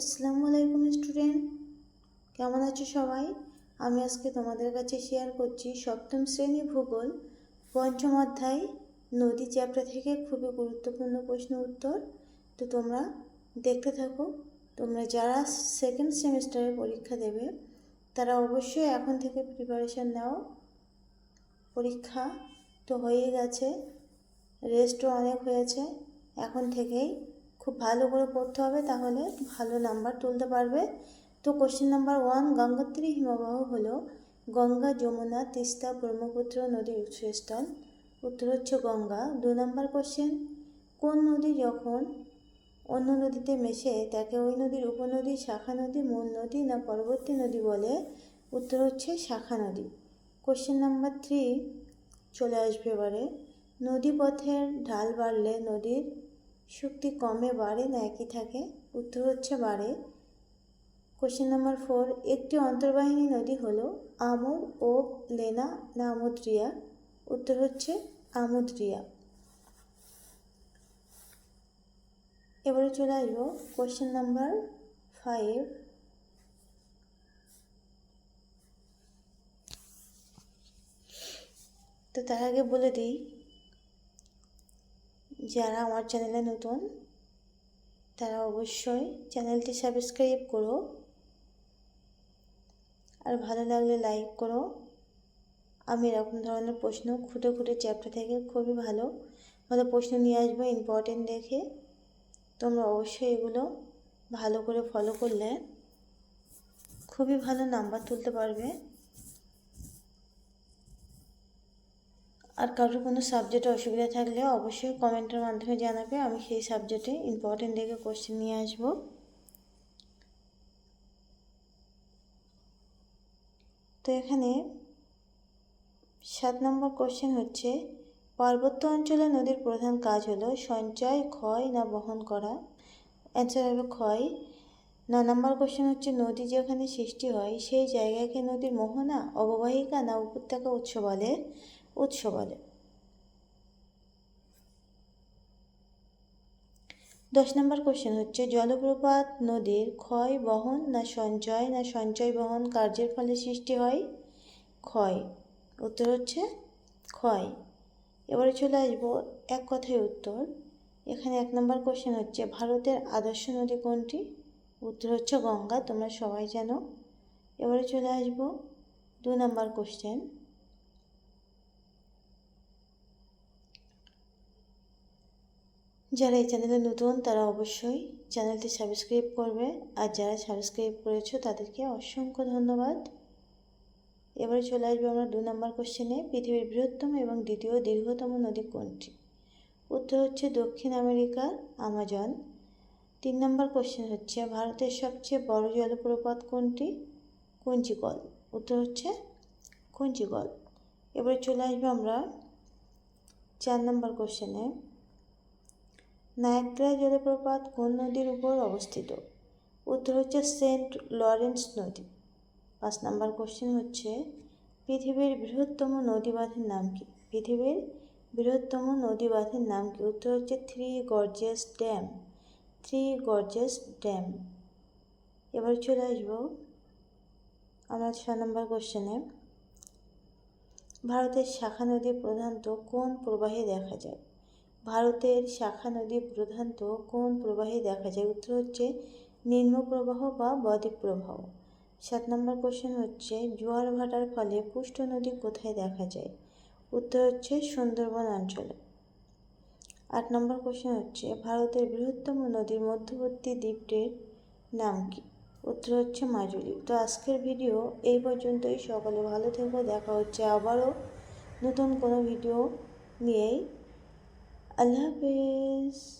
আসসালামু আলাইকুম স্টুডেন্ট। কেমন আছো সবাই? আমি আজকে তোমাদের কাছে শেয়ার করছি সপ্তম শ্রেণি ভূগোল, পঞ্চম অধ্যায়, নদী চ্যাপ্টার থেকে খুবই গুরুত্বপূর্ণ প্রশ্ন উত্তর। তো তোমরা দেখতে থাকো। তোমরা যারা সেকেন্ড সেমিস্টারে পরীক্ষা দেবে, তারা অবশ্যই এখন থেকে প্রিপারেশান নাও। পরীক্ষা তো হয়ে গেছে রেস্টও অনেক হয়েছে। এখন থেকেই খুব ভালো করে পড়তে হবে, তাহলে ভালো নাম্বার তুলতে পারবে। তো কোশ্চেন নাম্বার ওয়ান গঙ্গোত্রী হিমবাহ হলো গঙ্গা, যমুনা, তিস্তা, ব্রহ্মপুত্র নদীর উৎসস্থল উত্তর হচ্ছে গঙ্গা। দু নম্বর কোশ্চেন কোন নদী যখন অন্য নদীতে মেশে, তাকে ওই নদীর উপনদী, শাখা নদী, মূল নদী না পরবর্তী নদী বলে? উত্তর হচ্ছে শাখা নদী। কোশ্চেন নাম্বার থ্রি চলে আসবে এবারে। নদী পথের ঢাল বাড়লে নদীর শক্তি কমে বাড়ে না একই থাকে? উত্তর হচ্ছে বাড়ে। কোশ্চেন নাম্বার ফোর একটি অন্তর্বাহিনী নদী হলো আমর ও লেনা না আমুদ্রিয়া উত্তর হচ্ছে আমুদ্রিয়া। এবারে চলে আসব কোশ্চেন নাম্বার ফাইভ তো তার আগে বলে দিই যারা আমার চ্যানেলে নতুন, তারা অবশ্যই চ্যানেলটি সাবস্ক্রাইব করো। আর ভালো লাগলে লাইক করো। আমি এরকম ধরনের প্রশ্ন খুঁটে খুঁটে চ্যাপ্টার থেকে খুবই ভালো ভালো প্রশ্ন নিয়ে আসব ইম্পর্টেন্ট দেখে। তোমরা অবশ্যই এগুলো ভালো করে ফলো করলে খুবই ভালো নাম্বার তুলতে পারবে। আর কারোর কোনো সাবজেক্টে অসুবিধা থাকলে অবশ্যই কমেন্টের মাধ্যমে জানাবে। আমি সেই সাবজেক্টে ইম্পর্টেন্ট দেখে কোশ্চেন নিয়ে আসব। তো এখানে সাত নম্বর কোশ্চেন হচ্ছে, পার্বত্য অঞ্চলে নদীর প্রধান কাজ হলো সঞ্চয়, ক্ষয় না বহন করা? অ্যান্সার হবে ক্ষয়। ন নম্বর কোশ্চেন হচ্ছে, নদী যেখানে সৃষ্টি হয়, সেই জায়গাকে নদীর মোহনা, অববাহিকা না উপত্যকা উৎস বলে? উৎস বলে দশ নম্বর কোশ্চেন হচ্ছে, জলপ্রপাত, নদীর ক্ষয়, বহন না সঞ্চয়? না সঞ্চয়, বহন কার্যের ফলে সৃষ্টি হয়? ক্ষয়। উত্তর হচ্ছে ক্ষয়। এবারে চলে আসব এক কথায় উত্তর। এখানে এক নম্বর কোশ্চেন হচ্ছে, ভারতের আদর্শ নদী কোনটি? উত্তর হচ্ছে গঙ্গা, তোমরা সবাই জানো। এবারে চলে আসব দু নম্বর কোশ্চেন যারা এই চ্যানেলে নতুন, তারা অবশ্যই চ্যানেলটি সাবস্ক্রাইব করবে। আর যারা সাবস্ক্রাইব করেছ, তাদেরকে অসংখ্য ধন্যবাদ। এবারে চলে আসবে আমরা দু নম্বর কোশ্চেনে পৃথিবীর বৃহত্তম এবং দ্বিতীয় দীর্ঘতম নদী কোনটি? উত্তর হচ্ছে দক্ষিণ আমেরিকার আমাজন। তিন নম্বর কোশ্চেন হচ্ছে, ভারতের সবচেয়ে বড় জলপ্রপাত কোনটি? কুঞ্চিকল উত্তর হচ্ছে কুঞ্চিকল এবারে চলে আসবে আমরা চার নম্বর কোশ্চেনে নায়াগ্রা জলপ্রপাত কোন নদীর উপর অবস্থিত? উত্তর হচ্ছে সেন্ট লরেন্স নদী। পাঁচ নাম্বার কোশ্চেন হচ্ছে, পৃথিবীর বৃহত্তম নদী বাঁধের নাম কি? পৃথিবীর বৃহত্তম নদী বাঁধের নাম কি? উত্তর হচ্ছে Three Gorges Dam, Three Gorges Dam. এবার চলে আসব আমরা ছ নম্বর কোশ্চেনে। ভারতের শাখা নদী প্রধানত কোন প্রবাহে দেখা যায়? ভারতের শাখা নদী প্রধানত কোন প্রবাহে দেখা যায়? উত্তর হচ্ছে নিম্ন প্রবাহ বা বদ্বীপ প্রবাহ। সাত নম্বর কোশ্চেন হচ্ছে, জোয়ার ভাটার ফলে পুষ্ট নদী কোথায় দেখা যায়? উত্তর হচ্ছে সুন্দরবন অঞ্চলে। আট নম্বর কোশ্চেন হচ্ছে, ভারতের বৃহত্তম নদীর মধ্যবর্তী দ্বীপটির নাম কি? উত্তর হচ্ছে মাজুলি। তো আজকের ভিডিও এই পর্যন্তই। সকলে ভালো থেকো। দেখা হচ্ছে আবারও নতুন কোনো ভিডিও নিয়েই। আল্লাহ হাফেজ